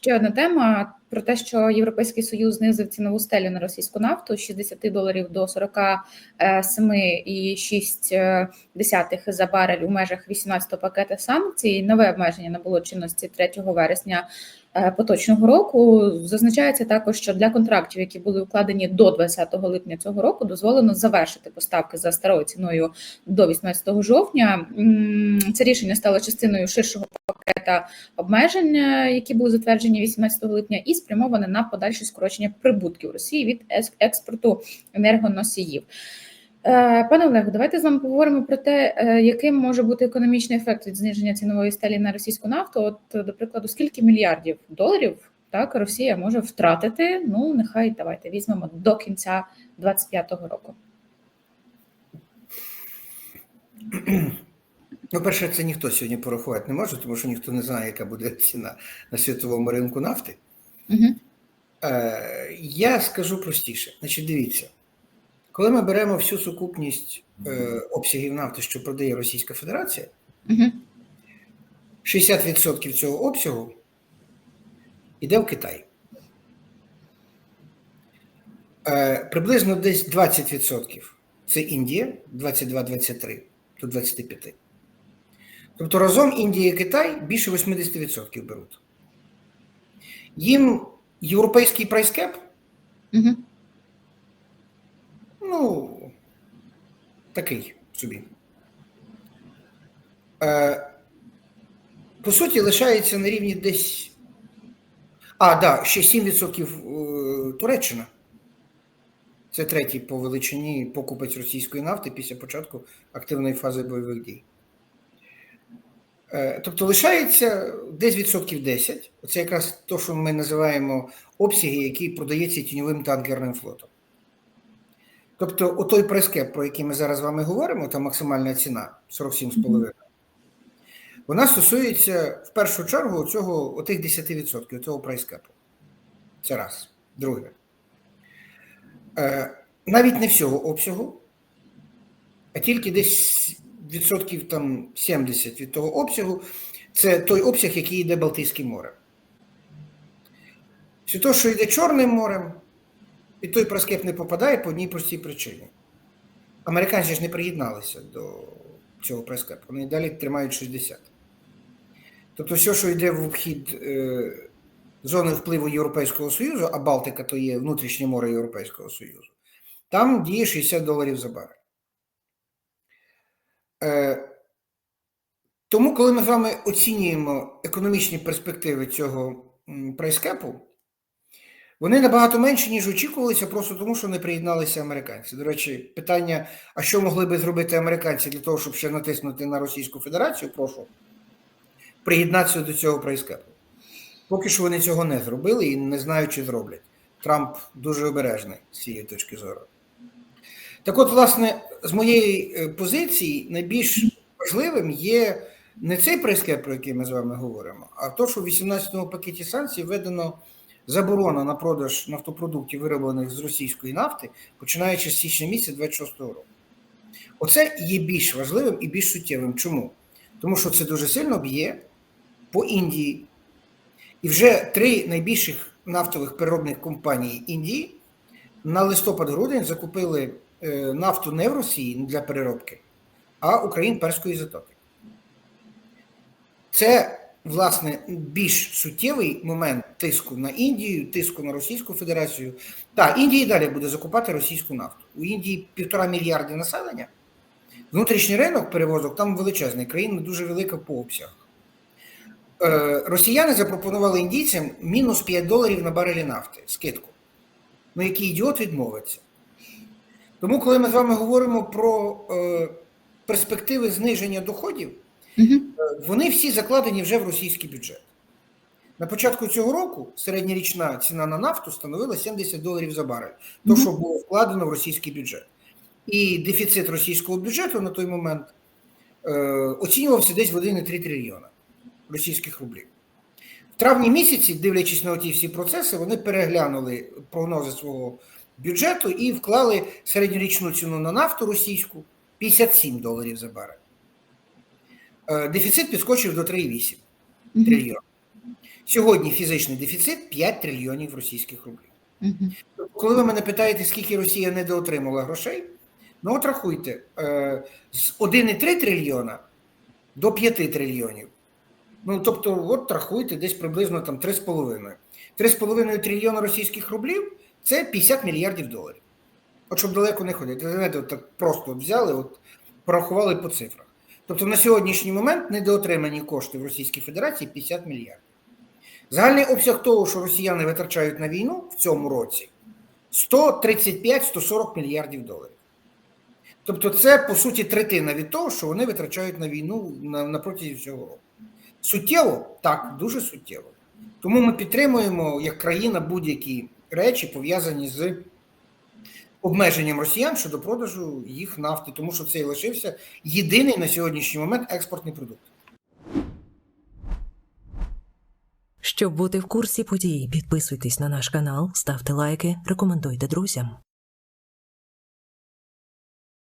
Ще одна тема про те, що Європейський Союз знизив цінову стелю на російську нафту з 60 доларів до 47,6 за барель у межах 18-го пакета санкцій. Нове обмеження набуло чинності 3 вересня е, поточного року. Зазначається також, що для контрактів, які були укладені до 20 липня цього року, дозволено завершити поставки за старою ціною до 18 жовтня. Це рішення стало частиною ширшого пакета обмежень, е, які були затверджені 18 липня, і спрямоване на подальше скорочення прибутків Росії від експорту енергоносіїв. Е, Пане Олегу, давайте з вами поговоримо про те, е, яким може бути економічний ефект від зниження цінової стелі на російську нафту. От, до прикладу, скільки мільярдів доларів так Росія може втратити? Ну, нехай давайте візьмемо до кінця 2025 року. Ну, перше, це ніхто сьогодні порахувати не може, тому що ніхто не знає, яка буде ціна на світовому ринку нафти. Угу. Е, я скажу простіше. Значить, дивіться, коли ми беремо всю сукупність е, обсягів нафти, що продає Російська Федерація, Угу. 60% цього обсягу йде в Китай. Е, приблизно десь 20% це Індія, 22-23 до 25%. Тобто разом Індія і Китай більше 80% беруть. Їм європейський прайскеп, Угу. ну, такий собі. Е, по суті, лишається на рівні десь. А, да, ще 7% е, Туреччина. Це третій по величині покупець російської нафти після початку активної фази бойових дій. Е, Тобто лишається десь відсотків 10. Це якраз те, що ми називаємо обсяги, які продається тіньовим танкерним флотом. Тобто, отой прескеп, про який ми зараз з вами говоримо, та максимальна ціна 47,5, вона стосується в першу чергу цього, отих 10% цього прайскепу. Це раз. Друге. Е, навіть не всього обсягу, а тільки десь відсотків там 70 від того обсягу, це той обсяг, який йде Балтійським морем. Все те, що йде Чорним морем, і той проскеп не попадає по одній простій причині. Американці ж не приєдналися до цього прескепу, вони далі тримають 60. Тобто, все, що йде в обхід е, зони впливу Європейського Союзу, а Балтика то є внутрішнє море Європейського Союзу, там діє 60 доларів за барель. Е, тому, коли ми з вами оцінюємо економічні перспективи цього прайскепу, вони набагато менші, ніж очікувалися, просто тому, що не приєдналися американці. До речі, питання: а що могли би зробити американці для того, щоб ще натиснути на Російську Федерацію, прошу приєднатися до цього прайскепу. Поки що вони цього не зробили і не знають, чи зроблять. Трамп дуже обережний з цієї точки зору. Так от, власне, з моєї е, позиції найбільш важливим є не цей прайскеп, про який ми з вами говоримо, а то, що в 18-му пакеті санкцій введено заборона на продаж нафтопродуктів, вироблених з російської нафти, починаючи з січня місяця 26-го року. Оце є більш важливим і більш суттєвим. Чому? Тому що це дуже сильно б'є по Індії. І вже три найбільших нафтових переробних компанії Індії на листопад-грудень закупили нафту не в Росії для переробки, а Україн Перської затоки. Це, власне, більш суттєвий момент тиску на Індію, тиску на Російську Федерацію. Так, Індія далі буде закупати російську нафту. У Індії півтора мільярди населення. Внутрішній ринок перевозок там величезний, країна дуже велика по обсягах. Е, Росіяни запропонували індійцям мінус 5 доларів на барелі нафти, скидку. Ну, який ідіот відмовиться. Тому, коли ми з вами говоримо про е, перспективи зниження доходів, Угу. е, вони всі закладені вже в російський бюджет. На початку цього року середньорічна ціна на нафту становила 70 доларів за барель, то, що було вкладено в російський бюджет. І дефіцит російського бюджету на той момент е, оцінювався десь в 1,3 трильйона російських рублів. В травні місяці, дивлячись на ті всі процеси, вони переглянули прогнози свого бюджету і вклали середньорічну ціну на нафту російську 57 доларів за барель. Е, Дефіцит підскочив до 3,8 Мгм. трильйона. Сьогодні фізичний дефіцит 5 трильйонів російських рублів. Коли ви мене питаєте, скільки Росія недоотримала грошей, ну от рахуйте, е, з 1,3 трильйона до 5 трильйонів. Ну, тобто, от рахуйте, десь приблизно там 3,5. 3,5 трильйона російських рублів це 50 мільярдів доларів. От щоб далеко не ходити. Знаєте, от так просто взяли, от порахували по цифрах. Тобто на сьогоднішній момент недоотримані кошти в Російській Федерації 50 мільярдів. Загальний обсяг того, що росіяни витрачають на війну в цьому році, 135-140 мільярдів доларів. Тобто, це по суті третина від того, що вони витрачають на війну на, на протязі всього року. Суттєво? Так, дуже суттєво. Тому ми підтримуємо як країна будь-які речі, пов'язані з обмеженням росіян щодо продажу їх нафти, тому що це і лишився єдиний на сьогоднішній момент експортний продукт. Щоб бути в курсі подій, підписуйтесь на наш канал, ставте лайки, рекомендуйте друзям.